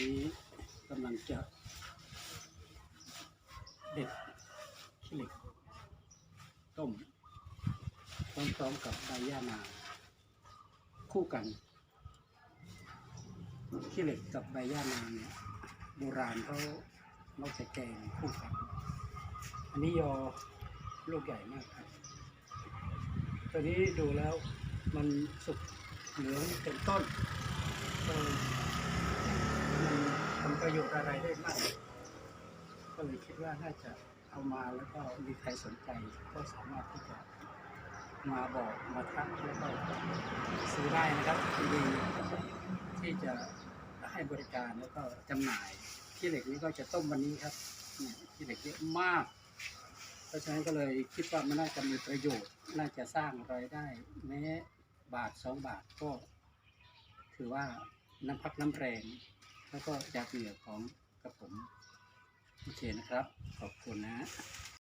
นี้กำลังจะเด็ดขี้เหล็ก ต้มพร้อมๆกับใบย่านา คู่กันขี้เหล็กกับใบย่านาเนี่ยโบราณเขานอกจากแกงคู่กัน อันนี้ยอลูกใหญ่มากครับตัวนี้ดูแล้วมันสุกเหลืองเต็มต้นเออ ประโยชน์อะไรได้มากก็เลยคิดว่าน่าจะเอามาแล้วก็มีใครสนใจก็สามารถที่จะมาบอกมาทักแล้วก็ซื้อได้นะครับยินดีที่จะให้บริการแล้วก็จำหน่ายขี้เหล็กนี้ก็จะต้มวันนี้ครับเนี่ยขี้เหล็กเยอะมาก เพราะฉะนั้นก็เลยคิดว่ามันน่าจะมีประโยชน์ น่าจะสร้างรายได้แม้บาทสองบาทก็ ถือว่าน้ำพักน้ำแรง แล้วก็จากเหงื่อของกระผมโอเคนะครับ ขอบคุณนะ